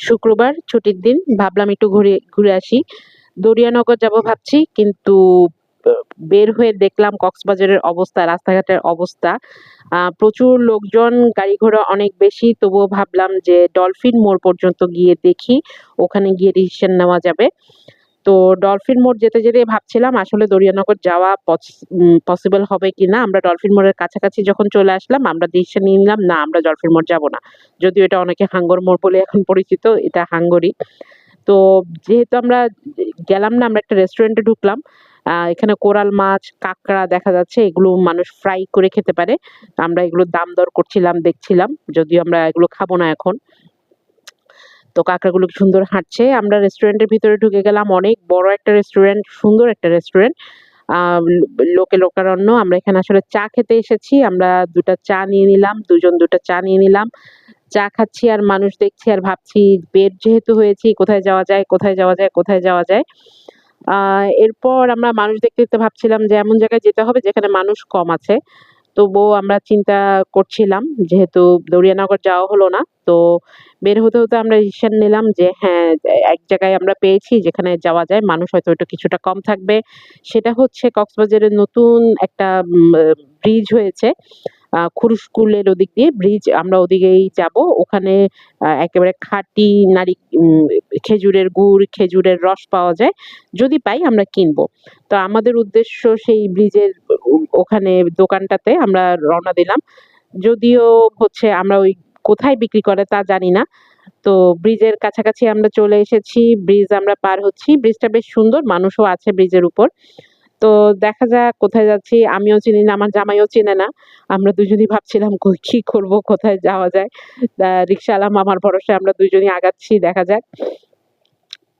শুক্রবার, ছুটির দিন। ভাবলাম একটু ঘুরে ঘুরে আসি। দরিয়ানগর যাব ভাবছি, কিন্তু বের হয়ে দেখলাম কক্সবাজারের অবস্থা, রাস্তাঘাটের অবস্থা। প্রচুর লোকজন, গাড়ি ঘোড়া অনেক বেশি, তবুও ভাবলাম যে ডলফিন মোড় পর্যন্ত গিয়ে দেখি। ওখানে গিয়ে ডিসিশন নেওয়া যাবে। তো ডলফিন মোড় যেতে যেতে ভাবছিলাম আসলে দরিয়ানগর যাওয়া পসিবল হবে কিনা। আমরা ডলফিন মোড়ের কাছাকাছি যখন চলে আসলাম, আমরা ডিসিশন নিয়ে নিলাম, না, আমরা ডলফিন মোড় যাব না। যদিও এটা অনেকে হাঙ্গর মোড় বলে এখন পরিচিত, এটা হাঙ্গরি তো যেহেতু আমরা গেলাম না, আমরা একটা রেস্টুরেন্টে ঢুকলাম এখানে কোরাল মাছ, কাঁকড়া দেখা যাচ্ছে, এগুলো মানুষ ফ্রাই করে খেতে পারে। আমরা এগুলো দাম দর করছিলাম, দেখছিলাম, যদিও আমরা এগুলো খাব না এখন। তো কাঁকড়াগুলো কি সুন্দর হাঁটছে। আমরা রেস্টুরেন্টের ভিতরে ঢুকে গেলাম, অনেক বড় একটা রেস্টুরেন্ট সুন্দর একটা রেস্টুরেন্ট লোকে লোকারণ্য। আমরা এখানে আসলে চা খেতে এসেছি, আমরা দুটা চা নিয়ে নিলাম, দুজন দুটা চা নিয়ে নিলাম। চা খাচ্ছি আর মানুষ দেখছি আর ভাবছি বেড যেহেতু হয়েছি, কোথায় যাওয়া যায়, কোথায় যাওয়া যায়, কোথায় যাওয়া যায়। এরপর আমরা মানুষ দেখতে দেখতে ভাবছিলাম যে এমন জায়গায় যেতে হবে যেখানে মানুষ কম আছে। তবুও আমরা চিন্তা করছিলাম, যেহেতু দরিয়ানগর যাওয়া হলো না, তো বের হতে হতে আমরা ডিসিশন নিলাম যে হ্যাঁ এক জায়গায় আমরা পেয়েছি যেখানে যাওয়া যায়, মানুষ হয়তো একটু কিছুটা কম থাকবে। সেটা হচ্ছে কক্সবাজারের নতুন একটা ব্রিজ হয়েছে। খুরুশকুলের ওদিক দিয়ে ব্রিজ, আমরা ওদিকেই যাব। ওখানে একেবারে খাঁটি নারী খেজুরের গুড়, খেজুরের রস পাওয়া যায়। যদি পাই আমরা কিনবো। তো আমাদের উদ্দেশ্য সেই ব্রিজের ওখানে দোকানটাতে আমরা রওনা দিলাম। যদিও হচ্ছে আমরা ওই কোথায় বিক্রি করে তা জানি না। তো ব্রিজের কাছাকাছি আমরা চলে এসেছি। ব্রিজ আমরা পার হচ্ছি। ব্রিজটা বেশ সুন্দর। মানুষও আছে ব্রিজের উপর। তো দেখা যাক কোথায় যাচ্ছি। আমিও চিনি না, আমার জামাইও চেনে না। আমরা দুজনই ভাবছিলাম কো- করব, কোথায় যাওয়া যায়? রিক্সাওয়ালা মামার ভরসায় আমরা দুজনই আগাচ্ছি, দেখা যাক।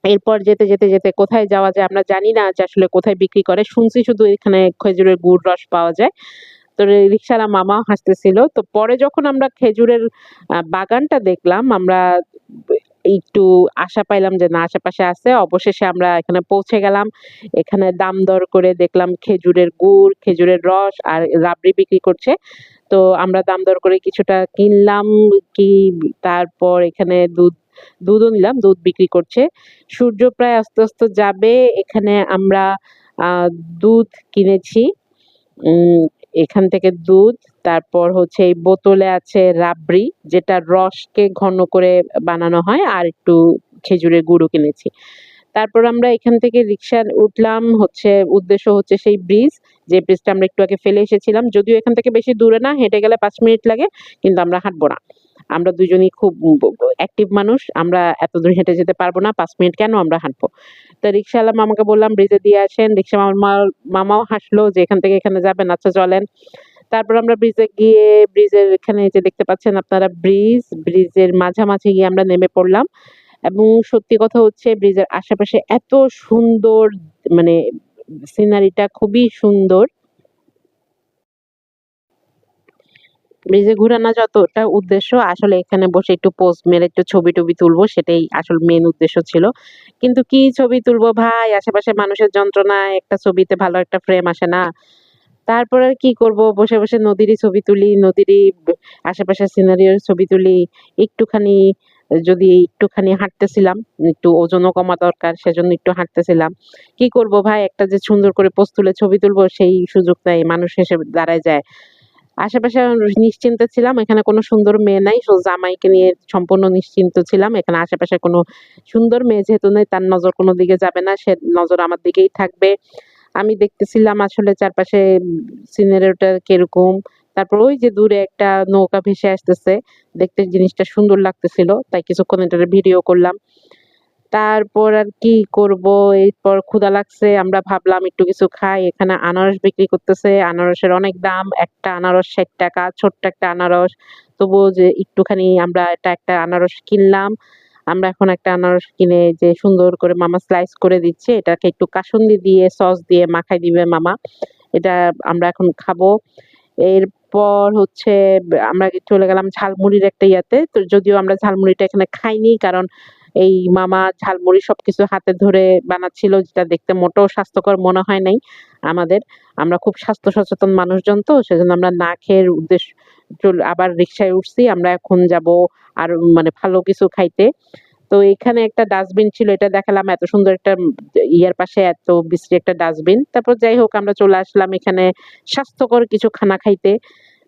এরপর যেতে যেতে যেতে কোথায় যাওয়া যায় আমরা জানি না যে আসলে কোথায় বিক্রি করে। শুনছি শুধু এখানে খেজুরের গুড় রস পাওয়া যায়। তো রিক্সাওয়ালা মামাও হাসতেছিল। তো পরে যখন আমরা খেজুরের বাগানটা দেখলাম, আমরা একটু আশা পাইলাম যে না, আশেপাশে আছে। অবশেষে আমরা এখানে পৌঁছে গেলাম। এখানে দাম দর করে দেখলাম খেজুরের গুড়, খেজুরের রস আর রাবড়ি বিক্রি করছে। তো আমরা দাম দর করে কিছুটা কিনলাম কি তারপর এখানে দুধ, দুধও নিলাম, দুধ বিক্রি করছে। সূর্য প্রায় আস্তে আস্তে যাবে। এখানে আমরা দুধ কিনেছি। এখান থেকে দুধ তারপর হচ্ছে এই বোতলে আছে রাবড়ি, যেটা রসকে ঘন করে বানানো হয়, আর একটু খেজুরের গুঁড়ো কিনেছি। তারপর আমরা এখান থেকে রিক্সা উঠলাম, হচ্ছে উদ্দেশ্য হচ্ছে সেই ব্রিজ, যে ব্রিজটা আমরা একটু আগে ফেলে এসেছিলাম। যদিও এখান থেকে বেশি দূরে না, হেঁটে গেলে পাঁচ মিনিট লাগে, কিন্তু আমরা হাঁটবো না। আমরা দুজনই খুব অ্যাক্টিভ মানুষ, আমরা এত দূর হেঁটে যেতে পারব না, পাঁচ মিনিট কেন আমরা হাঁটবো? তো রিক্সাওয়ালা মামাকে বললাম, ব্রিজে দিয়ে আসেন। রিক্সা মামা, মামাও হাসলো যে এখান থেকে এখানে যাবেন আচ্ছা চলেন। তারপর আমরা ব্রিজে গিয়ে ব্রিজের এখানে যে দেখতে পাচ্ছেন আপনারা ব্রিজ ব্রিজের মাঝামাঝি গিয়ে আমরা নেমে পড়লাম। এবং সত্যি কথা হচ্ছে ব্রিজের আশেপাশে এত সুন্দর মানে সিনারিটা খুবই সুন্দর। ব্রিজে ঘোরানো যতটা উদ্দেশ্য, আসলে এখানে বসে একটু পোস্ট মেরে একটু ছবি টবি তুলবো, সেটাই আসল মেন উদ্দেশ্য ছিল। কিন্তু কি ছবি তুলবো ভাই? আশেপাশে মানুষের যন্ত্রণায় একটা ছবিতে ভালো একটা ফ্রেম আসে না। তারপর আর কি করব? বসে বসে নদীরই ছবি তুলি, নদীরই ব- আশেপাশে সিনারিওর ছবি তুলি, একটুখানি, যদি একটুখানি হাঁটতেছিলাম, একটু ওজনও কমা দরকার, সেজন্য একটু হাঁটতেছিলাম। কি করব ভাই? একটা যে সুন্দর করে পোস্ট তুলে ছবি তুলবো, সেই সুযোগ নাই, মানুষ এসে দাঁড়ায় যায়। আশেপাশে নিশ্চিন্ত ছিলাম, এখানে কোনো সুন্দর মেয়ে নাই জামাইকে নিয়ে সম্পূর্ণ নিশ্চিন্ত ছিলাম। এখানে আশেপাশে কোনো সুন্দর মেয়ে যেহেতু নেই, তার নজর কোনো দিকে যাবে না, সে নজর আমার দিকেই থাকবে। আমি দেখতেছিলাম আসলে চারপাশে সিনারিওটা কীরকম। তারপর ওই যে দূরে একটা নৌকা ভেসে আসতেছে, দেখতে জিনিসটা সুন্দর লাগতেছিল, তাই কিছুক্ষণ এটার ভিডিও করলাম। তারপর আর কি করব, এরপর ক্ষুধা লাগছে, আমরা ভাবলাম একটু কিছু খাই। এখানে আনারস বিক্রি করতেছে, আনারসের অনেক দাম, একটা আনারস ষাট টাকা, ছোট্ট একটা আনারস। তবুও যে একটুখানি আমরা এটা একটা আনারস কিনলাম। আমরা এখন একটা আনারস কিনে যে সুন্দর করে মামা স্লাইস করে দিচ্ছে, এটাকে একটু কাসুন্দি দিয়ে সস দিয়ে মাখাই দিবে মামা। এটা আমরা এখন খাব। এরপর হচ্ছে, আমরা চলে গেলাম ঝালমুড়ির একটা ইয়াতে। তো যদিও আমরা ঝালমুড়িটা এখানে খাইনি, কারণ এই মামা ঝালমুড়ি সবকিছু হাতে ধরে বানাচ্ছিল, যেটা দেখতে মোটেও স্বাস্থ্যকর মনে হয় নাই। আমাদের, আমরা খুব স্বাস্থ্য সচেতন মানুষজন তো, সেজন্য আমরা না খেয়ে উদ্দেশ্য চল, আবার রিক্সায় উঠছি, আমরা এখন যাব আর মানে ভালো কিছু খাইতে তো এখানে একটা ডাস্টবিন ছিল, এটা দেখালাম, এত সুন্দর একটা ইয়ার পাশে এত বিশ্রী একটা ডাস্টবিন। তারপর যাই হোক, আমরা চলে আসলাম এখানে স্বাস্থ্যকর কিছু খানা খাইতে।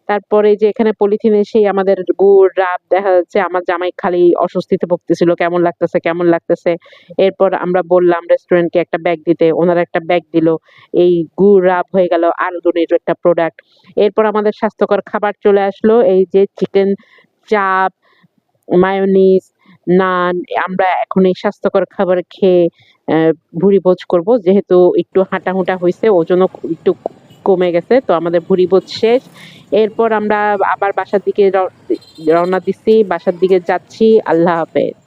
তারপরে যে এখানে পলিথিনে সেই আমাদের গুড়, রাব দেখা যাচ্ছে আমার জামাই খালি অস্বস্তিতে ভুগতেছিল। কেমন লাগতেছে, কেমন লাগতেছে। এরপর আমরা বললাম রেস্টুরেন্টকে একটা ব্যাগ দিতে। ওনারা একটা ব্যাগ দিল। এই গুড়, রাব হয়ে গেল আলদনির একটা প্রোডাক্ট। এরপর আমাদের স্বাস্থ্যকর খাবার চলে আসলো। এই যে চিকেন চাপ, মায়োনিজ, নান। আমরা এখন এই স্বাস্থ্যকর খাবার খেয়ে অ্যা ভুরিভোজ করব। যেহেতু একটু হাঁটা-হুটা হইছে, ওজনও একটু কমে গেছে। তো আমাদের ভুরিভোজ শেষ। এরপর আমরা আবার বাসার দিকে রওনা দিচ্ছি, বাসার দিকে যাচ্ছি। আল্লাহ হাফেজ।